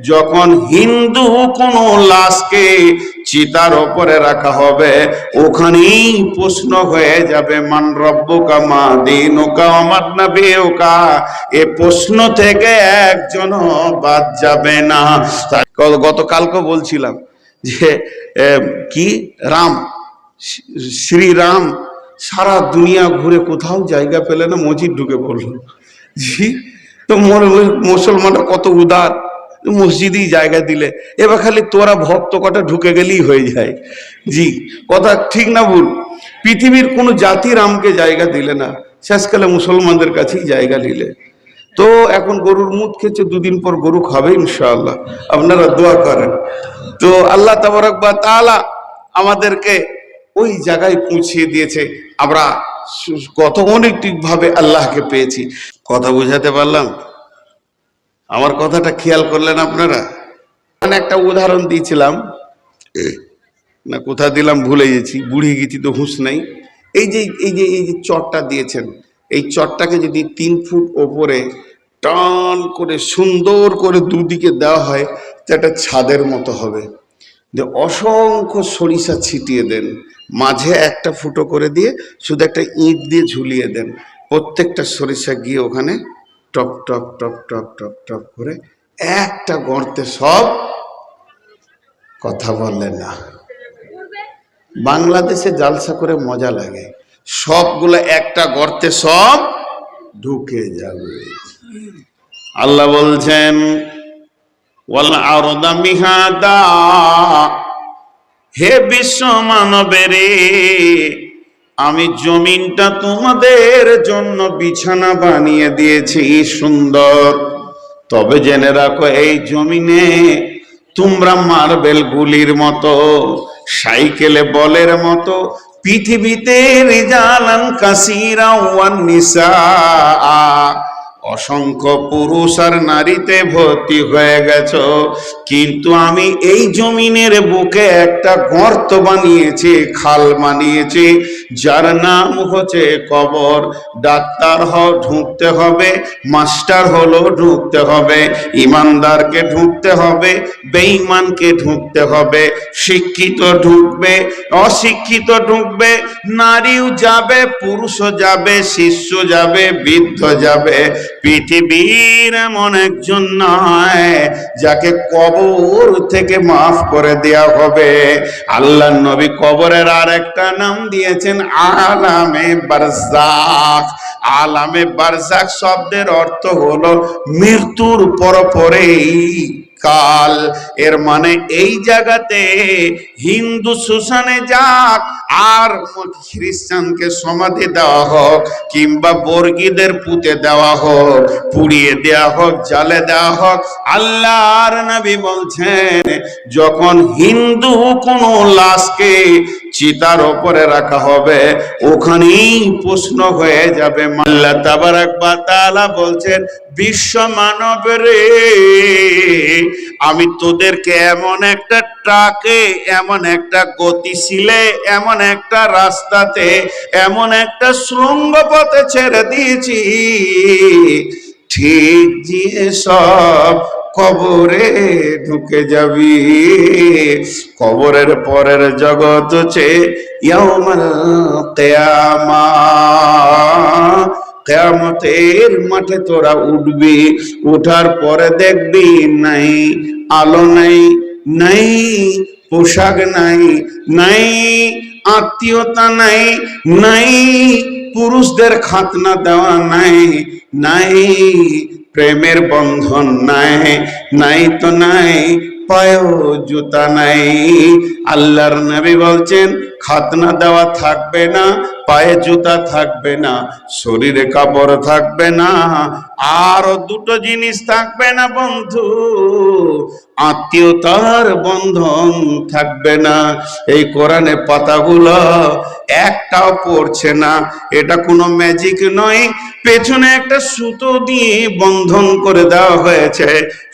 যখন হিন্দু কোনো লাশকে চিতার ওপরে রাখা হবে, ওখানেই প্রশ্ন হয়ে যাবে, মান রব্বুকা মা দিনুকা আমার ওকা এ প্রশ্ন থেকে একজন বাদ যাবে না। গতকালকে বলছিলাম যে কি? রাম। শ্রী- শ্রীরাম সারা দুনিয়া ঘুরে কোথাও জায়গা পেলে না মসজিদ ঢুকে পড়ল। জি, তো মুসলমানরা কত উদার। মসজিদেই জায়গা দিলে। এবার খালি তোরা ভক্ত কটা ঢুকে গেলেই হয়ে যায়। জি, কথা ঠিক না ভুল? পৃথিবীর কোনো জাতি রামকে জায়গা দিলে না, শেষকালে মুসলমানদের কাছেই জায়গা নিলে। তো এখন গরুর মুখ খেয়েছে, দুদিন পর গরু খাবে ইনশাআল্লাহ। আপনারা দোয়া করেন। তো আল্লাহ তাবারকবা তাআলা আমাদেরকে ওই জায়গায় পৌঁছিয়ে দিয়েছে। আমরা কত অনেকটি ভাবে আল্লাহকে পেয়েছি। কথা বুঝাতে পারলাম? আমার কথাটা খেয়াল করলেন আপনারা? মানে একটা উদাহরণ দিয়েছিলাম। না কোথা দিলাম ভুলে গেছি, বুড়ি গেছি তো হুঁশ নাই। এই যে এই যে এই যে চটটা দিয়েছেন, এই চটটাকে যদি তিন ফুট ওপরে টান করে, সুন্দর করে দুদিকে দেওয়া হয়, তো একটা ছাদের মতো হবে। যে অসংখ্য সরিষা ছিটিয়ে দেন, মাঝে একটা ফুটো করে দিয়ে শুধু একটা ইঁট দিয়ে ঝুলিয়ে দেন, প্রত্যেকটা সরিষা গিয়ে ওখানে টপ টপ টপ টপ টপ টপ করে একটা গর্তে সব কথা বললেন না। বাংলাদেশে জালসা করে মজা লাগে। সবগুলো একটা গর্তে সব ঢুকে যাবে। আল্লাহ বলছেন হে বিশ্ব মানবেরে আমি জমিনটা তোমাদের জন্য বিছানা বানিয়ে দিয়েছি, সুন্দর। তবে জেনে রাখো, এই জমিনে তোমরা মার্বেল গুলির মতো, সাইকেলে বলের মতো, পৃথিবীতে রিজালান কাসিরা ওয়ান নিসা। অসংখ্য পুরুষ আর নারীতে ভর্তি হয়ে গেছ। কিন্তু আমি এই জমিনের বুকে একটা গর্ত বানিয়েছি, খাল বানিয়েছি, যার নাম হচ্ছে কবর। ডাক্তার হ ঢুকতে হবে। মাস্টার হলো, ঢুকতে হবে। ইমানদারকে ঢুকতে হবে। বেঈমানকে ঢুকতে হবে। শিক্ষিত ঢুকবে, অশিক্ষিত ঢুকবে। নারীও যাবে, পুরুষও যাবে, শিষ্য যাবে, বৃদ্ধ যাবে। পৃথিবীর এমন একজন নয় যাকে কবর থেকে মাফ করে দেয়া হবে। আল্লাহ নবী কবরের আর একটা নাম দিয়েছেন আলামে বারজাক আলামে বারজাক শব্দের অর্থ হলো মৃত্যুর পর পরেই কাল। এর মানে এই জায়গাতে হিন্দু শ্মশানে যাক, আর খ্রিস্টানকে সমাধি দেওয়া হোক, কিংবা বর্গীদের পুঁতে দেওয়া হোক, পুড়িয়ে দেওয়া হোক জালে দেওয়া হোক, আল্লাহর নবী বলছেন, যখন হিন্দু কোনো লাশকে চিতার ওপরে রাখা হবে। ওখানেই প্রশ্ন হয়ে যাবে। মাল্লা তাবারাক বা তাআলা বলছেন, বিশ্ব মানব রে, আমি তোদেরকে এমন একটা ট্রাকে, এমন একটা গতিশীলে, এমন একটা রাস্তাতে, এমন একটা শৃঙ্গ পথে ছেড়ে দিয়েছি। ঠিক যে সব কবরে ঢুকে যাবি। কবরের পরের জগৎ হচ্ছে কেয়ামতের মাঠে তোরা উঠবি, উঠার পরে দেখবি নাই, আলো নাই নাই, পোশাক নাই নাই, আত্মীয়তা নাই নাই, পুরুষদের খাতনা দেওয়া নাই নাই প্রেমের বন্ধন নাই নাই তো নাই, পায়েও জুতা নাই। আল্লাহর নবী বলছেন, খাতনা দেওয়া থাকবে না পায়ে জুতা থাকবে না, শরীরে কাপড় থাকবে না, আর দুটো জিনিস থাকবে না বন্ধু, আত্মীয়তার বন্ধন থাকবে না। এই কোরআনে পাতাগুলো একটাও পড়ছে না, এটা কোনো ম্যাজিক নয়, পেছনে একটা সুতো দিয়ে বন্ধন করে দেওয়া হয়েছে,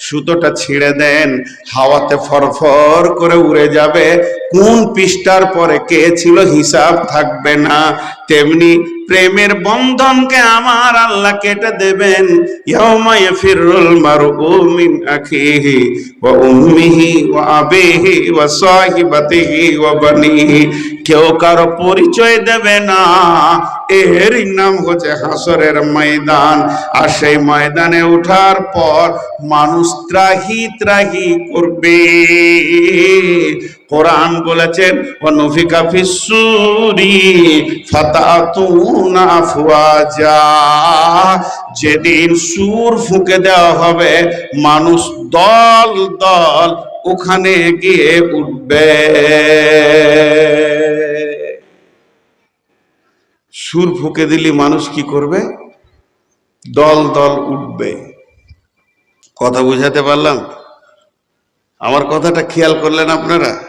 সুতোটা ছিঁড়ে দেন, হাওয়াতে ফরফর করে উড়ে যাবে কোন পৃষ্ঠার পরে কে ছিল হিসাব থাকবে না? তেমনি প্রেমের বন্ধনকে আমার আল্লাহ কেটে দেবেন। ইয়াউমা ফিরুল মারউ মিন আখিহি ওয়া উম্মিহি ওয়া আবিহি ওয়া সাহিবাতিহি ওয়া বানিহি। কেউ কারও পরিচয় দেবে না। এর নাম হচ্ছে হাসরের ময়দান। আর সেই ময়দানে ওঠার পর মানুষ ত্রাহি ত্রাহি করবে। কোরআন বলেছেন, অনুফিকা ফিসুরি ফাতাতুনা আফওয়াজা। যেদিন সুর ফুঁকে দেওয়া হবে, মানুষ দল দল ওখানে গিয়ে উঠবে। সুর ফুঁকে দিলে মানুষ কি করবে? দল দল উঠবে। কথা বুঝাতে পারলাম? আমার কথাটা খেয়াল করলেন আপনারা?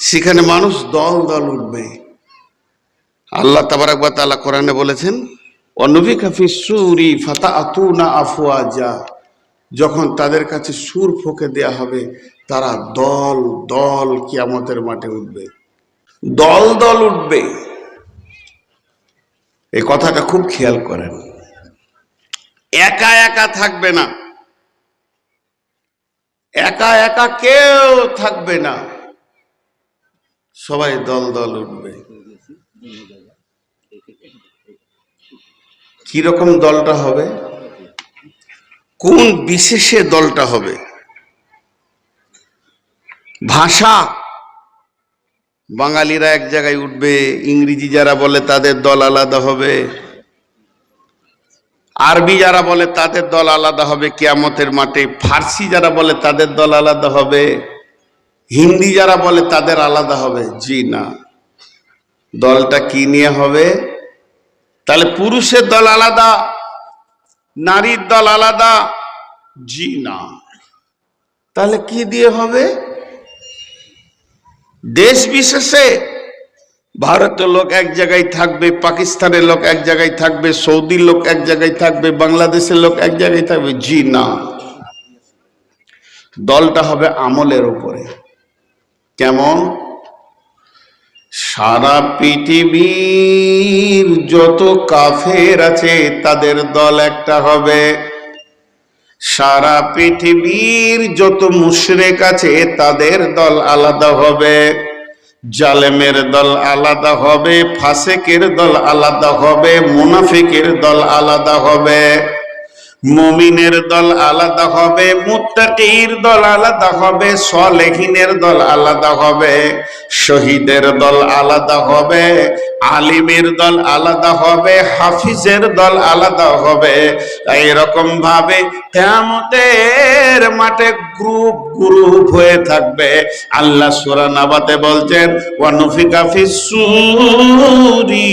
সেখানে মানুষ দল দল উঠবে। আল্লাহ তাবারাকবা তাআলা কোরআনে বলেছেন অনবিকা ফি সুরি ফাতা আতুনা আফওয়াজা। যখন তাদের কাছে সুর ফুঁকে দেয়া হবে, তারা দল দল কিয়ামতের মাঠে উঠবে। দল দল উঠবে। এই কথাটা খুব খেয়াল করেন। একা একা থাকবে না। একা একা কেউ থাকবে না। সবাই দল দল উঠবে। কি রকম দলটা হবে? কোন বিশেষে দলটা হবে? ভাষা বাঙালিরা এক জায়গায় উঠবে, ইংরেজি যারা বলে তাদের দল আলাদা হবে। আরবি যারা বলে তাদের দল আলাদা হবে, কেয়ামতের মাঠে। ফার্সি যারা বলে তাদের দল আলাদা হবে, হিন্দি যারা বলে তাদের আলাদা হবে। জি না। দলটা কি নিয়ে হবে? তাহলে পুরুষের দল আলাদা, নারীর দল আলাদা? জি না। তাহলে কি দিয়ে হবে? দেশ বিশেষে ভারতের লোক এক জায়গায় থাকবে, পাকিস্তানের লোক এক জায়গায় থাকবে, সৌদির লোক এক জায়গায় থাকবে, বাংলাদেশের লোক এক জায়গায় থাকবে। জি না। দলটা হবে আমলের উপরে। কেমন? সারা পৃথিবীর যত কাফের আছে, তাদের দল একটা হবে সারা পৃথিবীর যত মুশরেক আছে, তাদের দল আলাদা হবে। জালেমের দল আলাদা হবে, ফাসেকের দল আলাদা হবে, মুনাফিকের দল আলাদা হবে। মমিনের দল আলাদা হবে, মুত্তাকির দল আলাদা হবে, সলেহিনের দল আলাদা হবে, শহীদের দল আলাদা হবে, আলিমের দল আলাদা হবে, হাফিজের দল আলাদা হবে। এরকম ভাবে কেমতের মাঠে গ্রুপ গ্রুপ হয়ে থাকবে। আল্লাহ সুরা নাবাতে বলছেন ওয়ানুফিকা ফিসুরি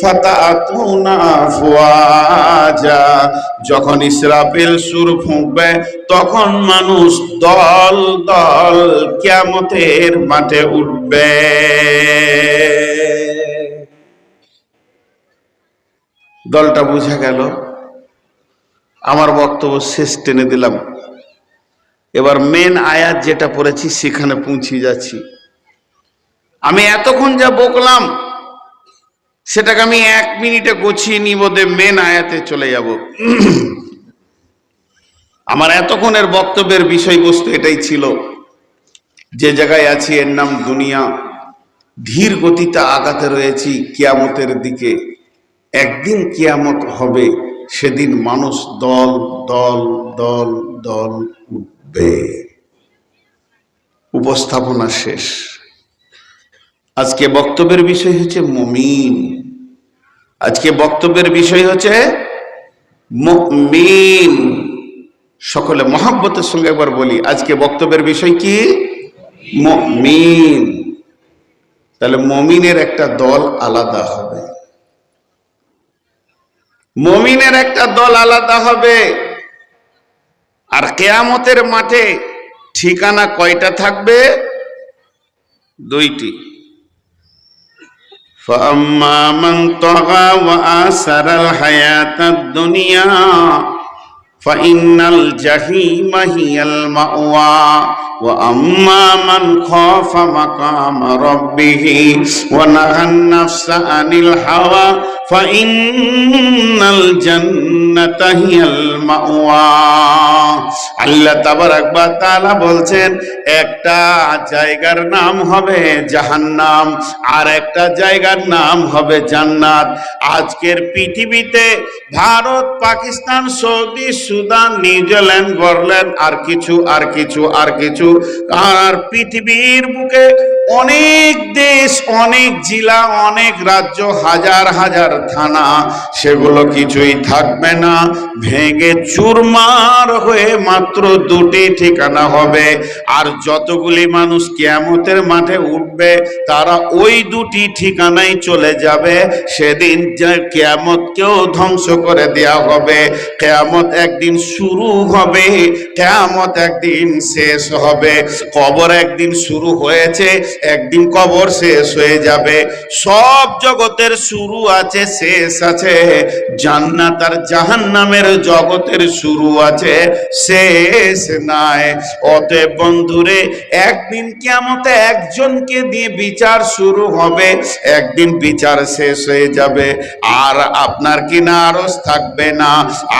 ফাতাতুনা আফওয়াজা। যখন ইসরাফিল সুর ফুঁকবে, তখন মানুষ দল দল কিয়ামতের মাঠে উঠবে। দলটা বুঝা গেল। আমার বক্তব্য শেষ টেনে দিলাম। এবার মেন আয়াত যেটা পড়েছি সেখানে পৌঁছে যাচ্ছি। আমি এতক্ষণ যা বকলাম, সেটাকে আমি এক মিনিটে গুছিয়ে নিব দে মেন আয়াতে চলে যাব। আমার এতক্ষণের বক্তব্যের বিষয়বস্তু এটাই ছিল। যে জায়গায় আছি, এর নাম দুনিয়া। ধীর গতিতে আগাতে রয়েছি কিয়ামতের দিকে। একদিন কিয়ামত হবে, সেদিন মানুষ দল দল দল দল উঠবে। উপস্থাপনা শেষ। আজকে বক্তব্যের বিষয় হচ্ছে মমিন। আজকে বক্তব্যের বিষয় হচ্ছে মুমিন। সকলে মহাব্বতের সঙ্গে একবার বলি, আজকে বক্তব্যের বিষয় কি? মুমিন। তাহলে মমিনের একটা দল আলাদা হবে। মমিনের একটা দল আলাদা হবে। আর কেয়ামতের মাঠে ঠিকানা কয়টা থাকবে দুইটি فأما من طغى وآثر الحياة الدنيا فإن الجحيم هي المأوى وأما من خاف مقام ربه ونهى النفس عن الهوى فإن الجنة هي المأوى আল্লাহ তাবারাক বা তাআলা বলছেন একটা জায়গার নাম হবে জাহান্নাম আর একটা জায়গার নাম হবে জান্নাত আজকের পৃথিবীতে Bharat Pakistan Saudi Sudan New Zealand বললেন আর কিছু আর কিছু আর কিছু আর পৃথিবীর বুকে অনেক দেশ, অনেক জেলা, অনেক রাজ্য, হাজার হাজার থানা, সেগুলো কিছুই থাকবে না। ভেঙে চুরমার হয়ে মাত্র দুটি ঠিকানা হবে। আর যতগুলি মানুষ কিয়ামতের মাঠে উঠবে, তারা ওই দুটি ঠিকানায় চলে যাবে। সেদিন কেয়ামতকেও ধ্বংস করে দেওয়া হবে। কেয়ামত একদিন শুরু হবে, কেয়ামত একদিন শেষ হবে। কবর একদিন শুরু হয়েছে একদিন কবর শেষ হয়ে যাবে। সব জগতের শুরু আছে, শেষ আছে। জান্নাত আর জাহান্নামের জগতের শুরু আছে, শেষ নাই। অতএব বন্ধুরে, একদিন কেমতে একজনকে দিয়ে বিচার শুরু হবে। একদিন বিচার শেষ হয়ে যাবে। আর আপনার কিনা আরস থাকবে না,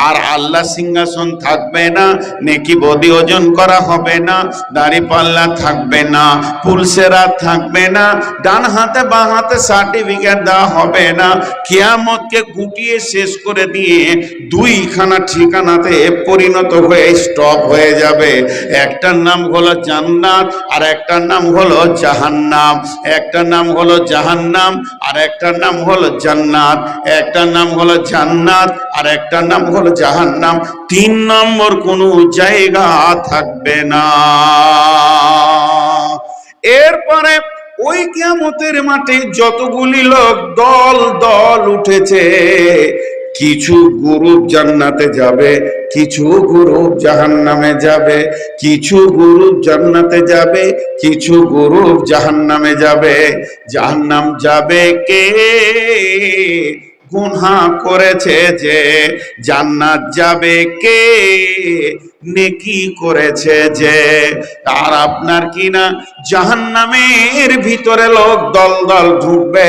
আর আল্লাহ সিংহাসন থাকবে না, নেকি বদি ওজন করা হবে না, দাড়ি পাল্লা থাকবে না, পুলসেরা থাকবে না। ডান হাতে, বা হাতে সার্টিফিকেট দেওয়া হবে না। কিয়ামতকে গুটিয়ে শেষ করে দিয়ে দুইখানা ঠিকানাতে পরিণত হয়ে স্টপ হয়ে যাবে। একটার নাম হলো জান্নাত, আর একটার নাম হলো জাহান্নাম। একটার নাম হলো জাহান্নাম, আর একটার নাম হলো জান্নাত। একটার নাম হলো জান্নাত, আর একটার নাম হলো জাহান্নাম। তিন নম্বর কোনো জায়গা থাকবে না। এরপরে ওই কিয়ামতের মাঠে যতগুলি লোক দল দল উঠেছে, কিছু গ্রুপ জান্নাতে যাবে, কিছু গ্রুপ জাহান্নামে যাবে, কিছু গ্রুপ জান্নাতে যাবে, কিছু গ্রুপ জাহান্নামে যাবে। জাহান্নাম যাবে কে? গুনহা করেছে যে জান্নাত যাবে কে? নেকি করেছে যে? আর আপনার কি কিনা জাহান্নামের ভিতরে লোক দল দল ঢুকবে?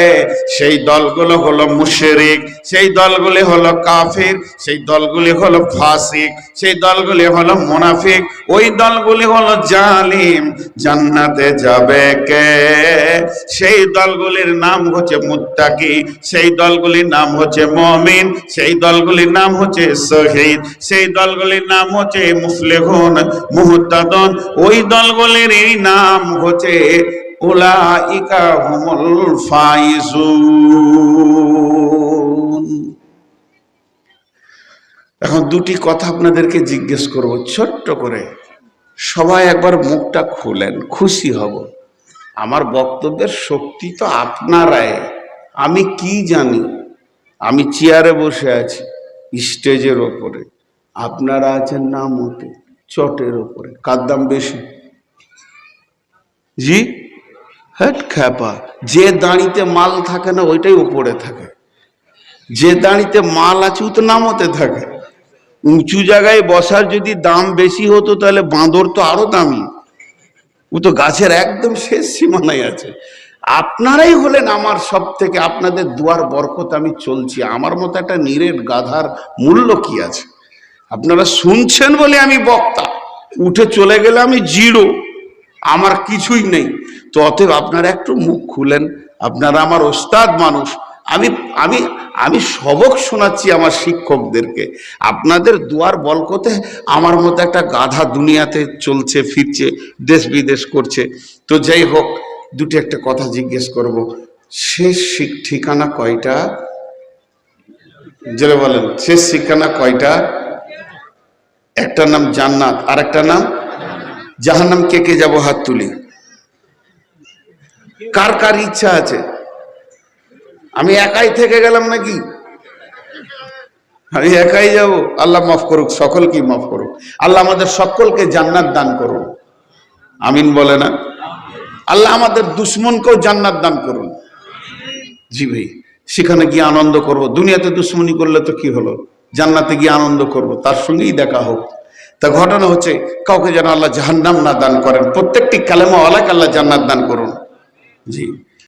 সেই দলগুলো হলো মুশরিক, সেই দলগুলি হলো কাফির, সেই দলগুলি হলো ফাসিক, সেই দলগুলি হলো মুনাফিক, ওই দলগুলি হলো জালিম। জান্নাতে যাবে কে? সেই দলগুলির নাম হচ্ছে মুত্তাকি, সেই দলগুলির নাম হচ্ছে মমিন, সেই দলগুলির নাম হচ্ছে শহীদ, সেই দলগুলির নাম হচ্ছে মুফলেহুন মুহতাদন। ওই দলগুলির এই নাম হচ্ছে উলাইকা হুমুল ফাইজুন। এখন দুটি কথা আপনাদেরকে জিজ্ঞেস করব, ছোট্ট করে। সবাই একবার মুখটা খুলেন, খুশি হব। আমার বক্তব্যের শক্তি তো আপনারাই। আমি কি জানি? আমি চেয়ারে বসে আছি, স্টেজের ওপরে। আপনারা আছেন নাম হতে চটের ওপরে কার দাম বেশি? জি? হ্যাট খ্যাপা, যে দাঁড়িতে মাল থাকে না, ওইটাই উপরে থাকে। যে দাঁড়িতে মাল আছে, ও তো নামতে থাকে। উঁচু জায়গায় বসার যদি দাম বেশি হতো, তাহলে বাঁদর তো আরও দামি। ও তো গাছের একদম শেষ সীমানায় আছে। আপনারাই হলেন আমার সব থেকে আপনাদের দুয়ার বরকত আমি চলছি। আমার মতো একটা নিরেট গাধার মূল্য কি আছে? আপনারা শুনছেন বলে আমি বক্তা। উঠে চলে গেলে আমি জিরো। আমার কিছুই নেই। তো অতএব আপনারা একটু মুখ খুলেন। আপনারা আমার ওস্তাদ মানুষ। আমি আমি আমি সবক শোনাচ্ছি আমার শিক্ষকদেরকে। আপনাদের দুয়ার বলকতে আমার মতো একটা গাধা দুনিয়াতে চলছে, ফিরছে, দেশ বিদেশ করছে। তো যাই হোক, দুটি একটা কথা জিজ্ঞেস করব। শেষ ঠিকানা কয়টা? জেলে বলেন, শেষ ঠিকানা কয়টা? একটা নাম জান্নাত আর একটা নাম জাহান্নাম। কে কে যাব হাত তুলি? কার কার ইচ্ছা আছে? আমি একাই থেকে গেলাম নাকি? আমি একাই যাব। আল্লাহ মাফ করুক সকলকে মাফ করুক। আল্লাহ আমাদের সকলকে জান্নাত দান করুন। আমিন বলে না? আল্লাহ আমাদের দুশ্মনকেও জান্নাত দান করুন। জি ভাই, সেখানে গিয়ে আনন্দ করব। দুনিয়াতে দুশ্মনী করলে তো কি হলো? জান্নাতে গিয়ে আনন্দ করব, তার সঙ্গেই দেখা হোক। তা ঘটনা হচ্ছে, কাউকে যেন আল্লাহ জাহান্নাম না দান করেন, প্রত্যেকটি কালেমা অলাক আল্লাহ জান্নাত দান করুন। জি।